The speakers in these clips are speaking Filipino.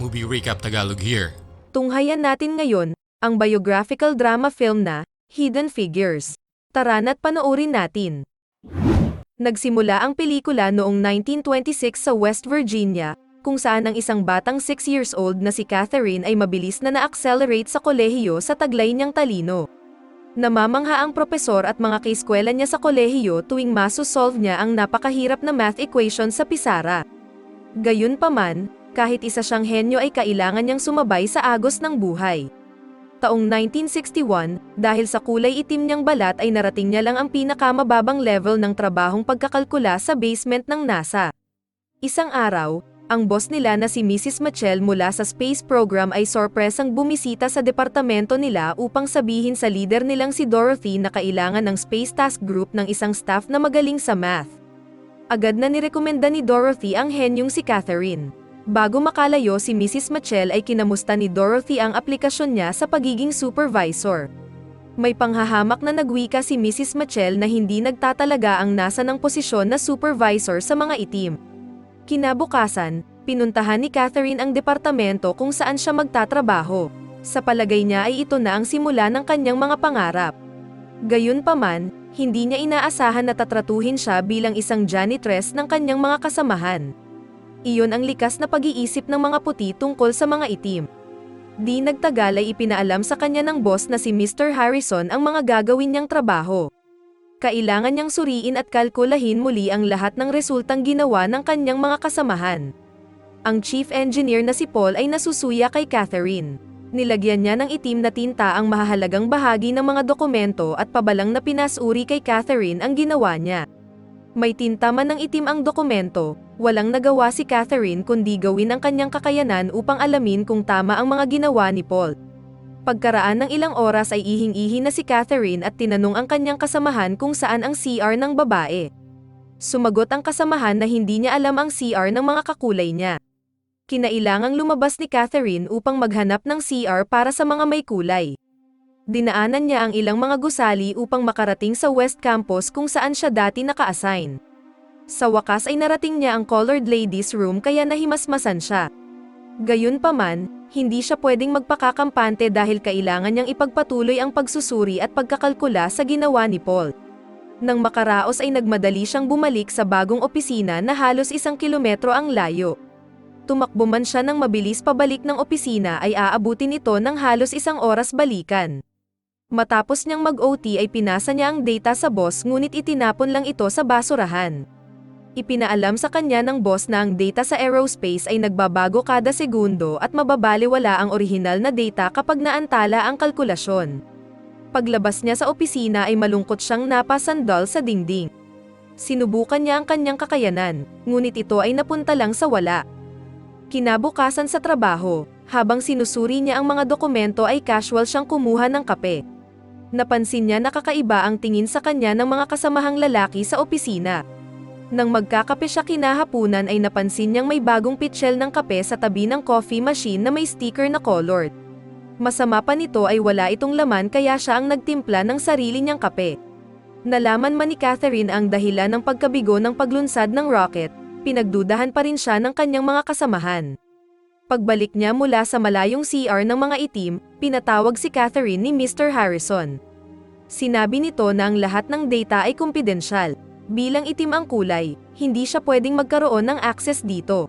Movie Recap Tagalog here. Tunghayan natin ngayon, ang biographical drama film na, Hidden Figures. Tara na't panoorin natin. Nagsimula ang pelikula noong 1926 sa West Virginia, kung saan ang isang batang 6 years old na si Catherine ay mabilis na na-accelerate sa kolehiyo sa taglay niyang talino. Namamangha ang propesor at mga kaeskwela niya sa kolehiyo tuwing masosolve niya ang napakahirap na math equation sa pisara. Gayunpaman, kahit isa siyang henyo ay kailangan niyang sumabay sa agos ng buhay. Taong 1961, dahil sa kulay itim niyang balat ay narating niya lang ang pinakamababang level ng trabahong pagkakalkula sa basement ng NASA. Isang araw, ang boss nila na si Mrs. Machel mula sa space program ay sorpresang bumisita sa departamento nila upang sabihin sa leader nilang si Dorothy na kailangan ng space task group ng isang staff na magaling sa math. Agad na nirekomenda ni Dorothy ang henyong si Catherine. Bago makalayo si Mrs. Machel ay kinamusta ni Dorothy ang aplikasyon niya sa pagiging supervisor. May panghahamak na nagwika si Mrs. Machel na hindi nagtatalaga ang nasa ng posisyon na supervisor sa mga itim. Kinabukasan, pinuntahan ni Catherine ang departamento kung saan siya magtatrabaho. Sa palagay niya ay ito na ang simula ng kanyang mga pangarap. Gayunpaman, hindi niya inaasahan na tatratuhin siya bilang isang janitress ng kanyang mga kasamahan. Iyon ang likas na pag-iisip ng mga puti tungkol sa mga itim. Di nagtagal ay ipinaalam sa kanya ng boss na si Mr. Harrison ang mga gagawin niyang trabaho. Kailangan niyang suriin at kalkulahin muli ang lahat ng resultang ginawa ng kanyang mga kasamahan. Ang chief engineer na si Paul ay nasusuya kay Catherine. Nilagyan niya ng itim na tinta ang mahahalagang bahagi ng mga dokumento at pabalang na pinasuri kay Catherine ang ginawa niya. May tinta man ng itim ang dokumento, walang nagawa si Catherine kundi gawin ang kanyang kakayanan upang alamin kung tama ang mga ginawa ni Paul. Pagkaraan ng ilang oras ay ihing-ihi na si Catherine at tinanong ang kanyang kasamahan kung saan ang CR ng babae. Sumagot ang kasamahan na hindi niya alam ang CR ng mga kakulay niya. Kinailangang lumabas ni Catherine upang maghanap ng CR para sa mga may kulay. Dinaanan niya ang ilang mga gusali upang makarating sa West Campus kung saan siya dati naka-assign. Sa wakas ay narating niya ang colored ladies room kaya nahimasmasan siya. Gayunpaman, hindi siya pwedeng magpakakampante dahil kailangan niyang ipagpatuloy ang pagsusuri at pagkakalkula sa ginawa ni Paul. Nang makaraos ay nagmadali siyang bumalik sa bagong opisina na halos isang kilometro ang layo. Tumakbo man siya ng mabilis pabalik ng opisina ay aabutin ito ng halos isang oras balikan. Matapos niyang mag-OT ay pinasa niya ang data sa boss ngunit itinapon lang ito sa basurahan. Ipinaalam sa kanya ng boss na ang data sa aerospace ay nagbabago kada segundo at mababaliwala ang orihinal na data kapag naantala ang kalkulasyon. Paglabas niya sa opisina ay malungkot siyang napasandal sa dingding. Sinubukan niya ang kanyang kakayanan, ngunit ito ay napunta lang sa wala. Kinabukasan sa trabaho, habang sinusuri niya ang mga dokumento ay casual siyang kumuha ng kape. Napansin niya na kakaiba ang tingin sa kanya ng mga kasamahang lalaki sa opisina. Nang magkakape siya kinahapunan ay napansin niyang may bagong pitchel ng kape sa tabi ng coffee machine na may sticker na colored. Masama pa nito ay wala itong laman kaya siya ang nagtimpla ng sarili niyang kape. Nalaman man ni Catherine ang dahilan ng pagkabigo ng paglunsad ng rocket, pinagdudahan pa rin siya ng kanyang mga kasamahan. Pagbalik niya mula sa malayong CR ng mga itim, pinatawag si Catherine ni Mr. Harrison. Sinabi nito na ang lahat ng data ay kumpidensyal. Bilang itim ang kulay, hindi siya pwedeng magkaroon ng access dito.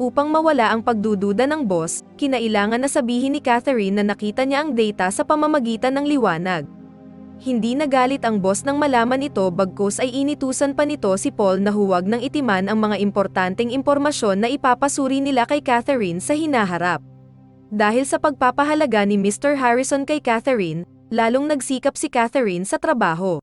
Upang mawala ang pagdududa ng boss, kinailangan na sabihin ni Catherine na nakita niya ang data sa pamamagitan ng liwanag. Hindi nagalit ang boss nang malaman ito bagkus ay initusan pa nito si Paul na huwag nang itiman ang mga importanteng impormasyon na ipapasuri nila kay Catherine sa hinaharap. Dahil sa pagpapahalaga ni Mr. Harrison kay Catherine, lalong nagsikap si Catherine sa trabaho.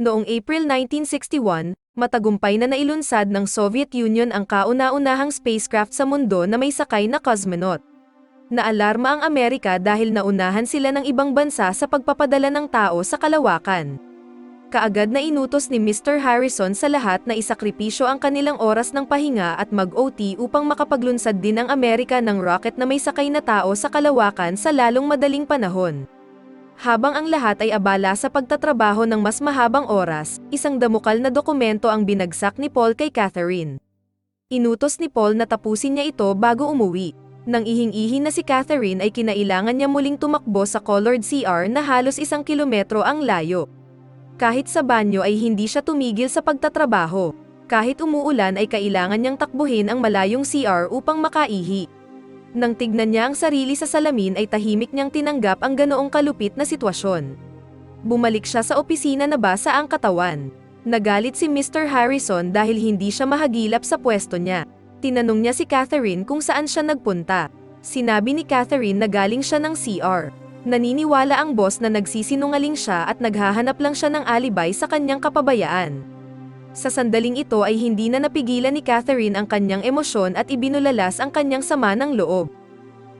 Noong April 1961, matagumpay na nailunsad ng Soviet Union ang kauna-unahang spacecraft sa mundo na may sakay na cosmonaut. Naalarma ang Amerika dahil naunahan sila ng ibang bansa sa pagpapadala ng tao sa kalawakan. Kaagad na inutos ni Mr. Harrison sa lahat na isakripisyo ang kanilang oras ng pahinga at mag-OT upang makapaglunsad din ang Amerika ng rocket na may sakay na tao sa kalawakan sa lalong madaling panahon. Habang ang lahat ay abala sa pagtatrabaho ng mas mahabang oras, isang damukal na dokumento ang binagsak ni Paul kay Catherine. Inutos ni Paul na tapusin niya ito bago umuwi. Nang ihing-ihi na si Catherine ay kinailangan niya muling tumakbo sa colored CR na halos isang kilometro ang layo. Kahit sa banyo ay hindi siya tumigil sa pagtatrabaho. Kahit umuulan ay kailangan niyang takbuhin ang malayong CR upang makaihi. Nang tignan niya ang sarili sa salamin ay tahimik niyang tinanggap ang ganoong kalupit na sitwasyon. Bumalik siya sa opisina na basa ang katawan. Nagalit si Mr. Harrison dahil hindi siya mahagilap sa pwesto niya. Tinanong niya si Catherine kung saan siya nagpunta. Sinabi ni Catherine na galing siya ng CR. Naniniwala ang boss na nagsisinungaling siya at naghahanap lang siya ng alibay sa kanyang kapabayaan. Sa sandaling ito ay hindi na napigilan ni Catherine ang kanyang emosyon at ibinulalas ang kanyang sama ng loob.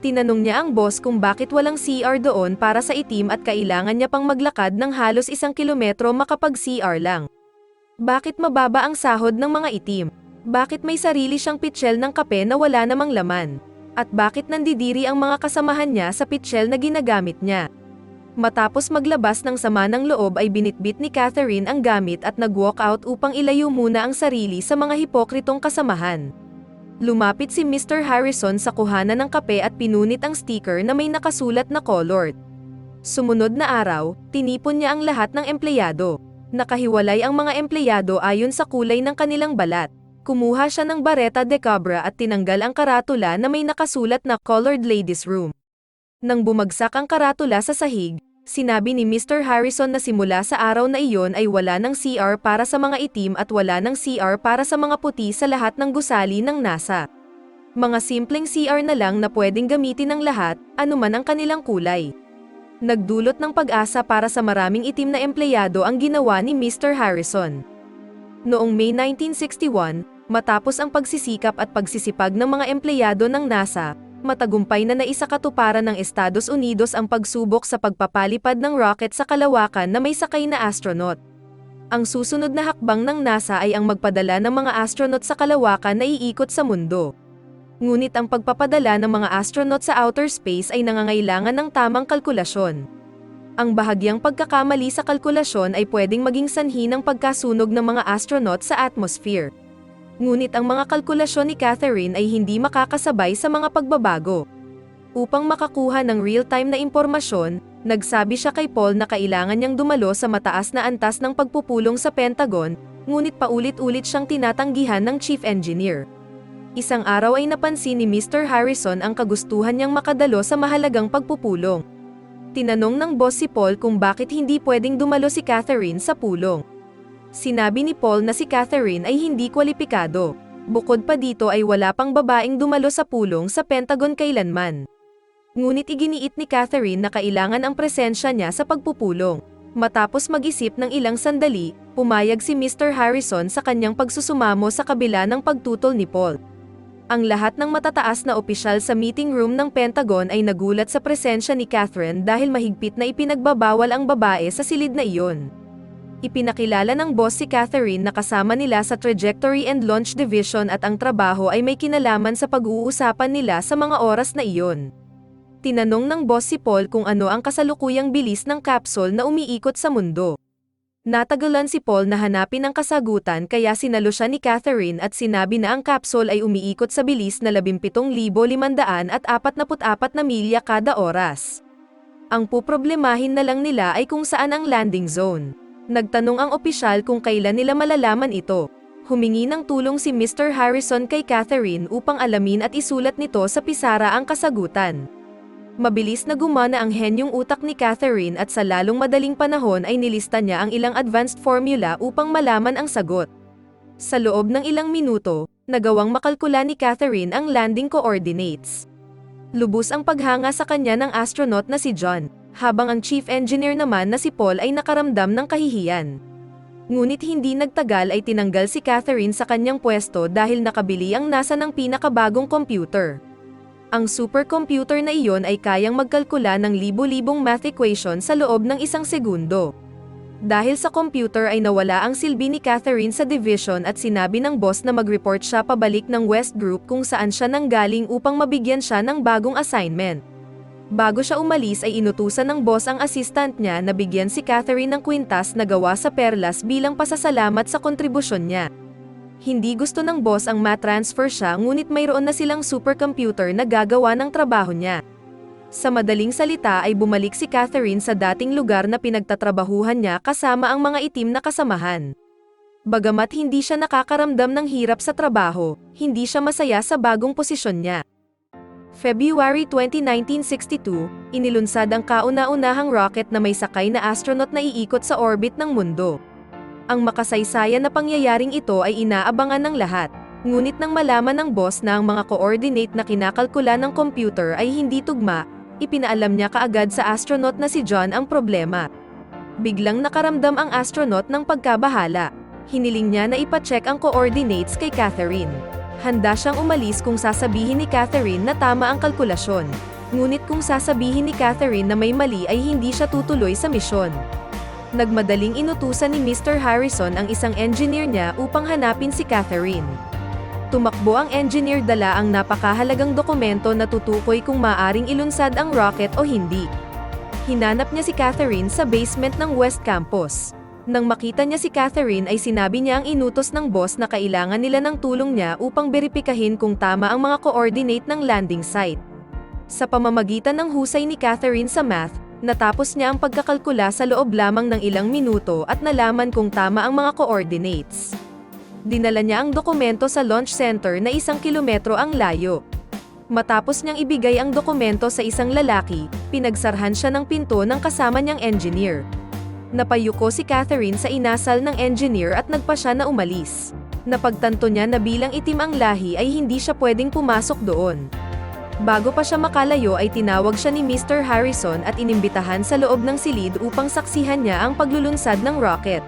Tinanong niya ang boss kung bakit walang CR doon para sa itim at kailangan niya pang maglakad ng halos isang kilometro makapag-CR lang. Bakit mababa ang sahod ng mga itim? Bakit may sarili siyang pitchel ng kape na wala namang laman? At bakit nandidiri ang mga kasamahan niya sa pitchel na ginagamit niya? Matapos maglabas ng sama ng loob ay binitbit ni Catherine ang gamit at nag-walk out upang ilayo muna ang sarili sa mga hipokritong kasamahan. Lumapit si Mr. Harrison sa kuhanan ng kape at pinunit ang sticker na may nakasulat na colored. Sumunod na araw, tinipon niya ang lahat ng empleyado. Nakahiwalay ang mga empleyado ayon sa kulay ng kanilang balat. Kumuha siya ng bareta de cabra at tinanggal ang karatula na may nakasulat na Colored Ladies Room. Nang bumagsak ang karatula sa sahig, sinabi ni Mr. Harrison na simula sa araw na iyon ay wala ng CR para sa mga itim at wala ng CR para sa mga puti sa lahat ng gusali ng NASA. Mga simpleng CR na lang na pwedeng gamitin ng lahat, anuman ang kanilang kulay. Nagdulot ng pag-asa para sa maraming itim na empleyado ang ginawa ni Mr. Harrison. Noong May 1961, matapos ang pagsisikap at pagsisipag ng mga empleyado ng NASA, matagumpay na naisakatuparan ng Estados Unidos ang pagsubok sa pagpapalipad ng rocket sa kalawakan na may sakay na astronaut. Ang susunod na hakbang ng NASA ay ang magpadala ng mga astronaut sa kalawakan na iikot sa mundo. Ngunit ang pagpapadala ng mga astronaut sa outer space ay nangangailangan ng tamang kalkulasyon. Ang bahagyang pagkakamali sa kalkulasyon ay pwedeng maging sanhi ng pagkasunog ng mga astronaut sa atmosphere. Ngunit ang mga kalkulasyon ni Catherine ay hindi makakasabay sa mga pagbabago. Upang makakuha ng real-time na impormasyon, nagsabi siya kay Paul na kailangan niyang dumalo sa mataas na antas ng pagpupulong sa Pentagon, ngunit paulit-ulit siyang tinatanggihan ng chief engineer. Isang araw ay napansin ni Mr. Harrison ang kagustuhan niyang makadalo sa mahalagang pagpupulong. Tinanong ng boss si Paul kung bakit hindi pwedeng dumalo si Catherine sa pulong. Sinabi ni Paul na si Catherine ay hindi kwalipikado. Bukod pa dito ay wala pang babaeng dumalo sa pulong sa Pentagon kailanman. Ngunit iginiit ni Catherine na kailangan ang presensya niya sa pagpupulong. Matapos mag-isip ng ilang sandali, pumayag si Mr. Harrison sa kanyang pagsusumamo sa kabila ng pagtutol ni Paul. Ang lahat ng matataas na opisyal sa meeting room ng Pentagon ay nagulat sa presensya ni Catherine dahil mahigpit na ipinagbabawal ang babae sa silid na iyon. Ipinakilala ng boss si Catherine na kasama nila sa Trajectory and Launch Division at ang trabaho ay may kinalaman sa pag-uusapan nila sa mga oras na iyon. Tinanong ng boss si Paul kung ano ang kasalukuyang bilis ng capsule na umiikot sa mundo. Natagalan si Paul na hanapin ang kasagutan kaya sinalo siya ni Catherine at sinabi na ang capsule ay umiikot sa bilis na 17,544 na milya kada oras. Ang puproblemahin na lang nila ay kung saan ang landing zone. Nagtanong ang opisyal kung kailan nila malalaman ito. Humingi ng tulong si Mr. Harrison kay Catherine upang alamin at isulat nito sa pisara ang kasagutan. Mabilis na gumana ang henyong utak ni Catherine at sa lalong madaling panahon ay nilista niya ang ilang advanced formula upang malaman ang sagot. Sa loob ng ilang minuto, nagawang makalkula ni Catherine ang landing coordinates. Lubos ang paghanga sa kanya ng astronaut na si John, habang ang chief engineer naman na si Paul ay nakaramdam ng kahihiyan. Ngunit hindi nagtagal ay tinanggal si Catherine sa kanyang pwesto dahil nakabili ang NASA ng pinakabagong computer. Ang supercomputer na iyon ay kayang magkalkula ng libo-libong math equation sa loob ng isang segundo. Dahil sa computer ay nawala ang silbi ni Catherine sa division at sinabi ng boss na mag-report siya pabalik ng West Group kung saan siya nanggaling upang mabigyan siya ng bagong assignment. Bago siya umalis ay inutusan ng boss ang assistant niya na bigyan si Catherine ng kwintas na gawa sa perlas bilang pasasalamat sa kontribusyon niya. Hindi gusto ng boss ang matransfer siya ngunit mayroon na silang supercomputer na gagawa ng trabaho niya. Sa madaling salita ay bumalik si Catherine sa dating lugar na pinagtatrabahuhan niya kasama ang mga itim na kasamahan. Bagamat hindi siya nakakaramdam ng hirap sa trabaho, hindi siya masaya sa bagong posisyon niya. February 20, 1962, inilunsad ang kauna-unahang rocket na may sakay na astronaut na iikot sa orbit ng mundo. Ang makasaysayan na pangyayaring ito ay inaabangan ng lahat, ngunit nang malaman ng boss na ang mga coordinate na kinakalkula ng computer ay hindi tugma, ipinaalam niya kaagad sa astronaut na si John ang problema. Biglang nakaramdam ang astronaut ng pagkabahala. Hiniling niya na ipacheck ang coordinates kay Catherine. Handa siyang umalis kung sasabihin ni Catherine na tama ang kalkulasyon. Ngunit kung sasabihin ni Catherine na may mali ay hindi siya tutuloy sa misyon. Nagmadaling inutusan ni Mr. Harrison ang isang engineer niya upang hanapin si Catherine. Tumakbo ang engineer dala ang napakahalagang dokumento na tutukoy kung maaring ilunsad ang rocket o hindi. Hinanap niya si Catherine sa basement ng West Campus. Nang makita niya si Catherine ay sinabi niya ang inutos ng boss na kailangan nila ng tulong niya upang beripikahin kung tama ang mga coordinate ng landing site. Sa pamamagitan ng husay ni Catherine sa math, natapos niya ang pagkakalkula sa loob lamang ng ilang minuto at nalaman kung tama ang mga coordinates. Dinala niya ang dokumento sa launch center na isang kilometro ang layo. Matapos niyang ibigay ang dokumento sa isang lalaki, pinagsarhan siya ng pinto ng kasama niyang engineer. Napayuko si Catherine sa inasal ng engineer at nagpa siya na umalis. Napagtanto niya na bilang itim ang lahi ay hindi siya pwedeng pumasok doon. Bago pa siya makalayo ay tinawag siya ni Mr. Harrison at inimbitahan sa loob ng silid upang saksihan niya ang paglulunsad ng rocket.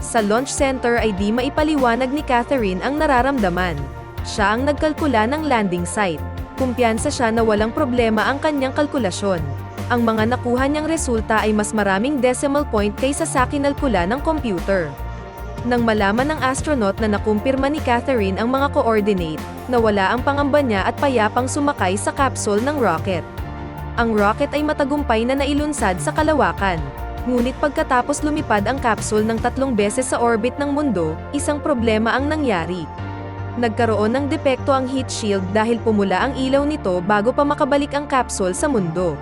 Sa launch center ay di maipaliwanag ni Catherine ang nararamdaman. Siya ang nagkalkula ng landing site. Kumpiyansa siya na walang problema ang kanyang kalkulasyon. Ang mga nakuha niyang resulta ay mas maraming decimal point kaysa sa kinalkula ng computer. Nang malaman ng astronaut na nakumpirma ni Catherine ang mga coordinate, nawala ang pangamba niya at payapang sumakay sa capsule ng rocket. Ang rocket ay matagumpay na nailunsad sa kalawakan. Ngunit pagkatapos lumipad ang capsule ng tatlong beses sa orbit ng mundo, isang problema ang nangyari. Nagkaroon ng depekto ang heat shield dahil pumula ang ilaw nito bago pa makabalik ang capsule sa mundo.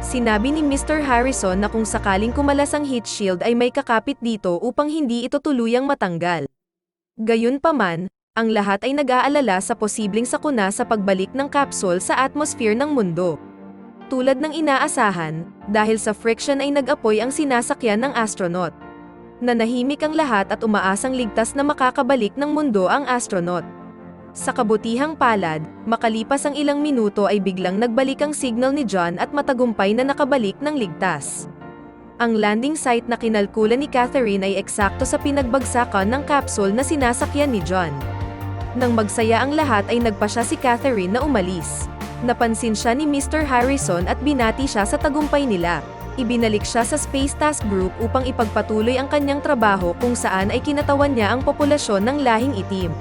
Sinabi ni Mr. Harrison na kung sakaling kumalas ang heat shield ay may kakapit dito upang hindi ito tuluyang matanggal. Gayunpaman, ang lahat ay nag-aalala sa posibleng sakuna sa pagbalik ng capsule sa atmosphere ng mundo. Tulad ng inaasahan, dahil sa friction ay nag-apoy ang sinasakyan ng astronaut. Nanahimik ang lahat at umaasang ligtas na makakabalik ng mundo ang astronaut. Sa kabutihang palad, makalipas ang ilang minuto ay biglang nagbalik ang signal ni John at matagumpay na nakabalik ng ligtas. Ang landing site na kinalkula ni Catherine ay eksakto sa pinagbagsakan ng capsule na sinasakyan ni John. Nang magsaya ang lahat ay nagpa siya si Catherine na umalis. Napansin siya ni Mr. Harrison at binati siya sa tagumpay nila. Ibinalik siya sa Space Task Group upang ipagpatuloy ang kanyang trabaho kung saan ay kinatawan niya ang populasyon ng lahing itim.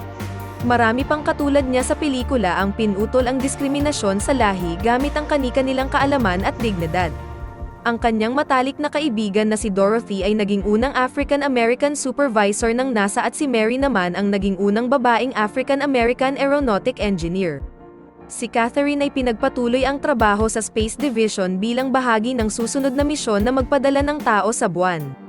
Marami pang katulad niya sa pelikula ang pinutol ang diskriminasyon sa lahi gamit ang kani-kanilang kaalaman at dignidad. Ang kanyang matalik na kaibigan na si Dorothy ay naging unang African-American supervisor ng NASA at si Mary naman ang naging unang babaeng African-American aeronautic engineer. Si Catherine ay pinagpatuloy ang trabaho sa Space Division bilang bahagi ng susunod na misyon na magpadala ng tao sa buwan.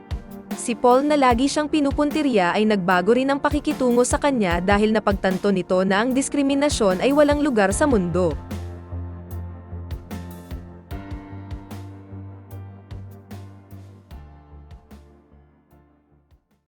Si Paul na lagi siyang pinupuntirya ay nagbago rin ang pakikitungo sa kanya dahil napagtanto nito na ang diskriminasyon ay walang lugar sa mundo.